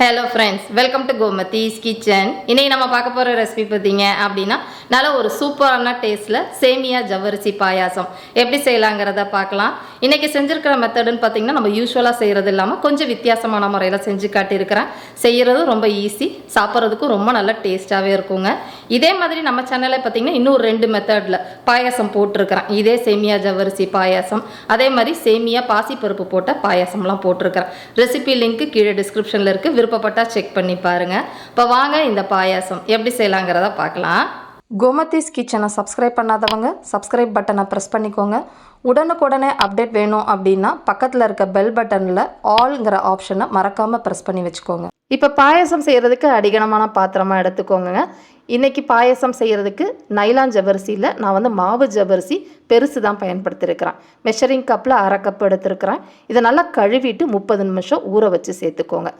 Hello friends welcome to Gomathi's kitchen இன்னைக்கு நம்ம பார்க்க போகிற ரெசிபி பார்த்தீங்க அப்படின்னா நல்ல ஒரு சூப்பரான டேஸ்ட்டில் சேமியா ஜவ்வரிசி பாயாசம். எப்படி செய்யலாங்கிறத பார்க்கலாம். இன்னைக்கு செஞ்சுருக்கிற மெத்தடுன்னு பார்த்தீங்கன்னா நம்ம யூஸ்வலாக செய்கிறது இல்லாமல் கொஞ்சம் வித்தியாசமான முறையில் செஞ்சு காட்டியிருக்கிறேன். செய்கிறதும் ரொம்ப ஈஸி சாப்பிட்றதுக்கும் ரொம்ப நல்ல டேஸ்ட்டாகவே இருக்குங்க. இதே மாதிரி நம்ம சேனலில் பார்த்தீங்கன்னா இன்னும் ரெண்டு மெத்தடில் பாயாசம் போட்டிருக்கிறேன். இதே சேமியா ஜவ்வரிசி பாயாசம் அதே மாதிரி சேமியா பாசிப்பருப்பு போட்ட பாயாசம்லாம் போட்டிருக்கிறேன். ரெசிபி லிங்க் கீழே டிஸ்கிரிப்ஷனில் இருக்குது விருப்பப்பட்டால் செக் பண்ணி பாருங்கள் இப்போ வாங்க இந்த பாயாசம். எப்படி செய்யலாங்கிறத பார்க்கலாம். கோமதிஸ் கிச்சனை சப்ஸ்கிரைப் பண்ணாதவங்க சப்ஸ்கிரைப் பட்டனை ப்ரெஸ் பண்ணிக்கோங்க. உடனுக்குடனே அப்டேட் வேணும் அப்படின்னா பக்கத்தில் இருக்க பெல் பட்டனில் ஆல்ங்கிற ஆப்ஷனை மறக்காமல் ப்ரெஸ் பண்ணி வச்சுக்கோங்க. இப்போ பாயாசம் செய்கிறதுக்கு அடிகனமான பாத்திரமாக எடுத்துக்கோங்க இன்றைக்கி பாயாசம் செய்கிறதுக்கு நைலான் ஜவரிசியில் நான் வந்து மாவு ஜவரிசி பெருசு தான் பயன்படுத்தியிருக்கிறேன் மெஷரிங் கப்பில் அரை கப் எடுத்திருக்கிறேன். இதை நல்லா கழுவிட்டு முப்பது நிமிஷம் ஊற வச்சு சேர்த்துக்கோங்க.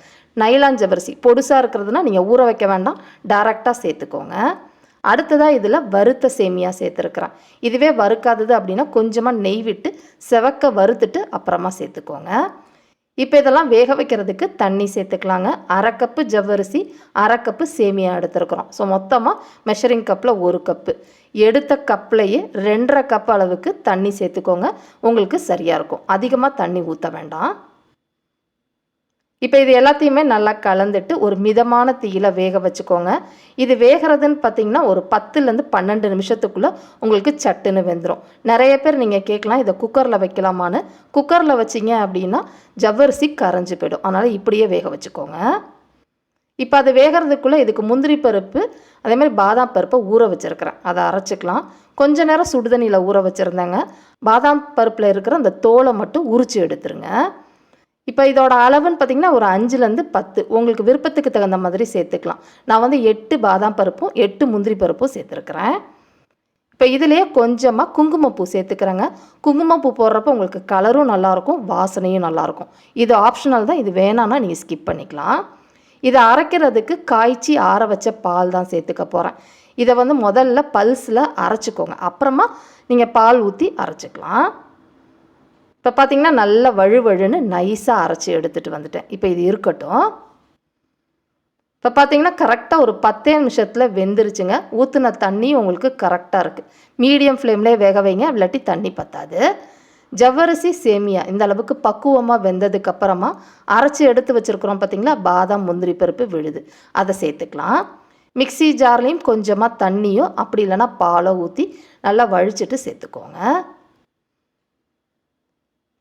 நைலான் ஜவரிசி பொடுசாக இருக்கிறதுனா நீங்கள் ஊற வைக்க வேண்டாம். டைரெக்டாக சேர்த்துக்கோங்க. அடுத்ததாக இதில் வறுத்த சேமியா சேர்த்துருக்குறேன். இதுவே வறுக்காதது அப்படின்னா கொஞ்சமாக நெய் விட்டு செவக்க வறுத்துட்டு அப்புறமா சேர்த்துக்கோங்க. இப்போ இதெல்லாம் வேக வைக்கிறதுக்கு தண்ணி சேர்த்துக்கலாங்க. அரை கப்பு ஜவ்வரிசி அரை கப்பு சேமியா எடுத்துருக்குறோம். ஸோ மொத்தமாக மெஷரிங் கப்பில் ஒரு கப்பு எடுத்த கப்லையே ரெண்டரை கப் அளவுக்கு தண்ணி சேர்த்துக்கோங்க. உங்களுக்கு சரியாக இருக்கும். அதிகமாக தண்ணி ஊற்ற வேண்டாம். இப்போ இது எல்லாத்தையுமே நல்லா கலந்துட்டு ஒரு மிதமான தீயில வேக வச்சுக்கோங்க. இது வேகிறதுன்னு பார்த்தீங்கன்னா ஒரு பத்துலேருந்து பன்னெண்டு நிமிஷத்துக்குள்ளே உங்களுக்கு சட்டுன்னு வெந்துடும் நிறைய பேர் நீங்கள் கேட்கலாம் இதை குக்கரில் வைக்கலாமான்னு? குக்கரில் வச்சிங்க அப்படின்னா ஜவ்வரிசி கரைஞ்சி போயிடும். அதனால் இப்படியே வேக வச்சுக்கோங்க. இப்போ அது வேகிறதுக்குள்ளே இதுக்கு முந்திரி பருப்பு அதே மாதிரி பாதாம் பருப்பை ஊற வச்சுருக்கிறேன். அதை அரைச்சிக்கலாம். கொஞ்ச நேரம் சுடுதண்ணியில் ஊற வச்சுருந்தேங்க. பாதாம் பருப்பில் இருக்கிற அந்த தோலை மட்டும் உரிச்சு எடுத்துருங்க. இப்போ இதோட அளவுன்னு பார்த்தீங்கன்னா ஒரு அஞ்சுலேருந்து பத்து. உங்களுக்கு விருப்பத்துக்கு தகுந்த மாதிரி சேர்த்துக்கலாம். நான் வந்து எட்டு பாதாம் பருப்பும் எட்டு முந்திரி பருப்பும் சேர்த்துருக்குறேன். இப்போ இதுலேயே கொஞ்சமாக குங்குமப்பூ சேர்த்துக்கிறேங்க. குங்குமப்பூ போடுறப்ப உங்களுக்கு கலரும் நல்லாயிருக்கும் வாசனையும் நல்லாயிருக்கும். இது ஆப்ஷனல் தான் இது வேணான்னா நீங்கள் ஸ்கிப் பண்ணிக்கலாம். இதை அரைக்கிறதுக்கு காய்ச்சி ஆற வச்ச பால் தான் சேர்த்துக்க போகிறேன் இதை வந்து முதல்ல பல்ஸில் அரைச்சிக்கோங்க. அப்புறமா நீங்கள் பால் ஊற்றி அரைச்சிக்கலாம். இப்போ பார்த்தீங்கன்னா நல்லா வழுவழுன்னு நைஸாக அரைச்சி எடுத்துகிட்டு வந்துட்டேன். இப்போ இது இருக்கட்டும். இப்போ பார்த்தீங்கன்னா கரெக்டாக ஒரு பத்தே நிமிஷத்தில் வெந்துருச்சுங்க. ஊற்றுன தண்ணி உங்களுக்கு கரெக்டாக இருக்குது மீடியம் ஃப்ளேம்லேயே வேக வைங்க இல்லாட்டி தண்ணி பத்தாது. ஜவ்வரிசி சேமியா இந்த அளவுக்கு பக்குவமாக வெந்ததுக்கப்புறமா அரைச்சி எடுத்து வச்சுருக்குறோம் பார்த்தீங்களா பாதாம் முந்திரி பருப்பு விழுது. அதை சேர்த்துக்கலாம். மிக்ஸி ஜார்லேயும் கொஞ்சமாக தண்ணியும் அப்படி இல்லைன்னா பாலோ ஊற்றி நல்லா வழிச்சிட்டு சேர்த்துக்கோங்க.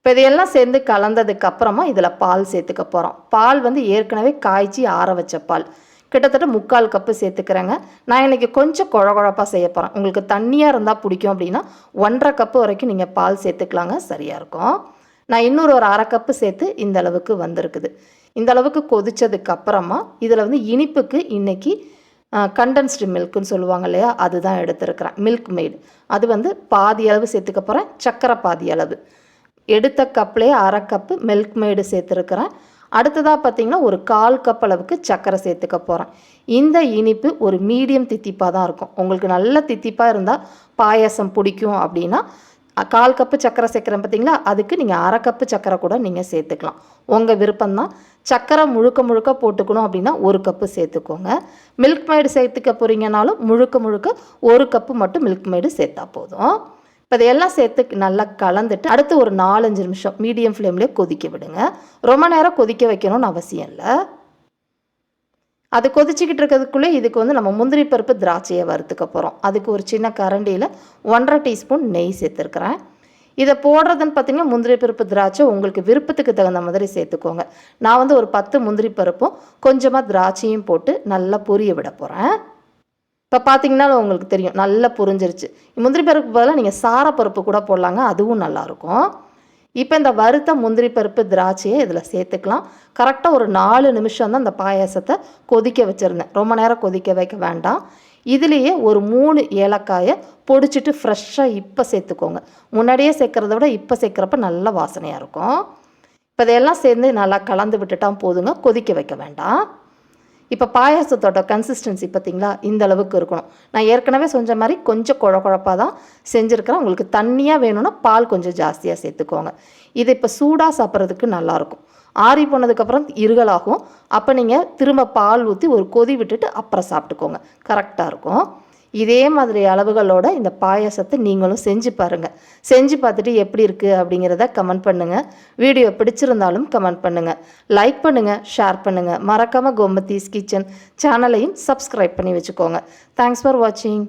இப்போ இதையெல்லாம் சேர்ந்து கலந்ததுக்கு அப்புறமா இதில் பால் சேர்த்துக்க போகிறோம் பால் வந்து ஏற்கனவே காய்ச்சி ஆற வச்ச பால். கிட்டத்தட்ட முக்கால் கப்பு சேர்த்துக்கிறேங்க. நான் இன்றைக்கி கொஞ்சம் குழ குழப்பாக செய்ய போகிறேன் உங்களுக்கு தண்ணியாக இருந்தால் பிடிக்கும் அப்படின்னா ஒன்றரை கப்பு வரைக்கும் நீங்கள் பால் சேர்த்துக்கலாங்க. சரியாக இருக்கும். நான் இன்னொரு ஒரு அரை கப்பு சேர்த்து இந்த அளவுக்கு வந்திருக்குது. இந்த அளவுக்கு கொதிச்சதுக்கு அப்புறமா இதில் வந்து இனிப்புக்கு இன்றைக்கி கண்டென்ஸ்டு மில்க்குன்னு சொல்லுவாங்க இல்லையா? அதுதான் எடுத்துருக்கிறேன். மில்க் மேடு அது வந்து பாதி அளவு சேர்த்துக்க போகிறேன் சக்கரை பாதி அளவு. எடுத்த கப்லேயே அரை கப்பு மில்க் மேடு சேர்த்துருக்குறேன். அடுத்ததாக பார்த்தீங்கன்னா ஒரு கால் கப் அளவுக்கு சர்க்கரை சேர்த்துக்க போகிறேன் இந்த இனிப்பு ஒரு மீடியம் தித்திப்பாக தான் இருக்கும். உங்களுக்கு நல்ல தித்திப்பாக இருந்தால் பாயாசம் பிடிக்கும் அப்படின்னா கால் கப்பு சர்க்கரை சேர்க்குறேன் பார்த்தீங்களா? அதுக்கு நீங்கள் அரை கப்பு சர்க்கரை கூட நீங்கள் சேர்த்துக்கலாம். உங்கள் விருப்பம்தான். சர்க்கரை முழுக்க முழுக்க போட்டுக்கணும் அப்படின்னா ஒரு கப்பு சேர்த்துக்கோங்க. மில்க் மேடு சேர்த்துக்க போகிறீங்கனாலும் முழுக்க முழுக்க ஒரு கப்பு மட்டும் மில்க் மேடு சேர்த்தா போதும். இப்போ இதையெல்லாம் சேர்த்து நல்லா கலந்துட்டு அடுத்து ஒரு நாலஞ்சு நிமிஷம் மீடியம் ஃப்ளேம்லேயே கொதிக்க விடுங்க. ரொம்ப நேரம் கொதிக்க வைக்கணும்னு அவசியம் இல்லை. அது கொதிச்சுக்கிட்டு இருக்கிறதுக்குள்ளே இதுக்கு வந்து நம்ம முந்திரி பருப்பு திராட்சையை வறுத்துக்க போகிறோம் அதுக்கு ஒரு சின்ன கரண்டியில் ஒன்றரை டீஸ்பூன் நெய் சேர்த்துருக்குறேன். இதை போடுறதுன்னு பார்த்தீங்கன்னா முந்திரி பருப்பு திராட்சை உங்களுக்கு விருப்பத்துக்கு தகுந்த மாதிரி சேர்த்துக்கோங்க. நான் வந்து ஒரு பத்து முந்திரி பருப்பும் கொஞ்சமாக திராட்சையும் போட்டு நல்லா பொரிய விட போகிறேன் இப்போ பார்த்தீங்கன்னா உங்களுக்கு தெரியும் நல்லா புரிஞ்சிருச்சு. முந்திரி பருப்பு பதிலாக நீங்கள் சாரப்பருப்பு கூட போடலாங்க அதுவும் நல்லாயிருக்கும் இப்போ இந்த வறுத்த முந்திரி பருப்பு திராட்சையை இதில் சேர்த்துக்கலாம். கரெக்டாக ஒரு நாலு நிமிஷம் தான் இந்த பாயாசத்தை கொதிக்க வச்சுருந்தேன். ரொம்ப நேரம் கொதிக்க வைக்க வேண்டாம். இதுலேயே ஒரு மூணு ஏலக்காயை பொடிச்சிட்டு ஃப்ரெஷ்ஷாக இப்போ சேர்த்துக்கோங்க. முன்னாடியே சேர்க்குறத விட இப்போ சேர்க்குறப்ப நல்ல வாசனையாக இருக்கும். இப்போ இதையெல்லாம் சேர்ந்து நல்லா கலந்து விட்டுட்டா போதுங்க கொதிக்க வைக்க வேண்டாம். இப்போ பாயாசத்தோட கன்சிஸ்டன்சி பார்த்தீங்களா இந்த அளவுக்கு இருக்கணும். நான் ஏற்கனவே செஞ்ச மாதிரி கொஞ்சம் குழ குழப்பாக தான் செஞ்சுருக்கிறேன். உங்களுக்கு தண்ணியாக வேணும்னா பால் கொஞ்சம் ஜாஸ்தியாக சேர்த்துக்கோங்க. இது இப்போ சூடாக சாப்பிட்றதுக்கு நல்லாயிருக்கும். ஆறி போனதுக்கப்புறம் இருகலாகும் அப்போ நீங்கள் திரும்ப பால் ஊற்றி ஒரு கொதி விட்டுட்டு அப்புறம் சாப்பிட்டுக்கோங்க. கரெக்டாக இருக்கும். இதே மாதிரி அளவுகளோட இந்த பாயாசத்தை நீங்களும் செஞ்சு பாருங்கள் செஞ்சு பார்த்துட்டு எப்படி இருக்குது அப்படிங்கிறத கமெண்ட் பண்ணுங்கள் வீடியோ பிடிச்சிருந்தாலும் கமெண்ட் பண்ணுங்கள் லைக் பண்ணுங்கள் ஷேர் பண்ணுங்கள் மறக்காமல் கோமத்தீஸ் கிச்சன் சேனலையும் சப்ஸ்கிரைப் பண்ணி வச்சுக்கோங்க. தேங்க்ஸ் ஃபார் வாட்சிங்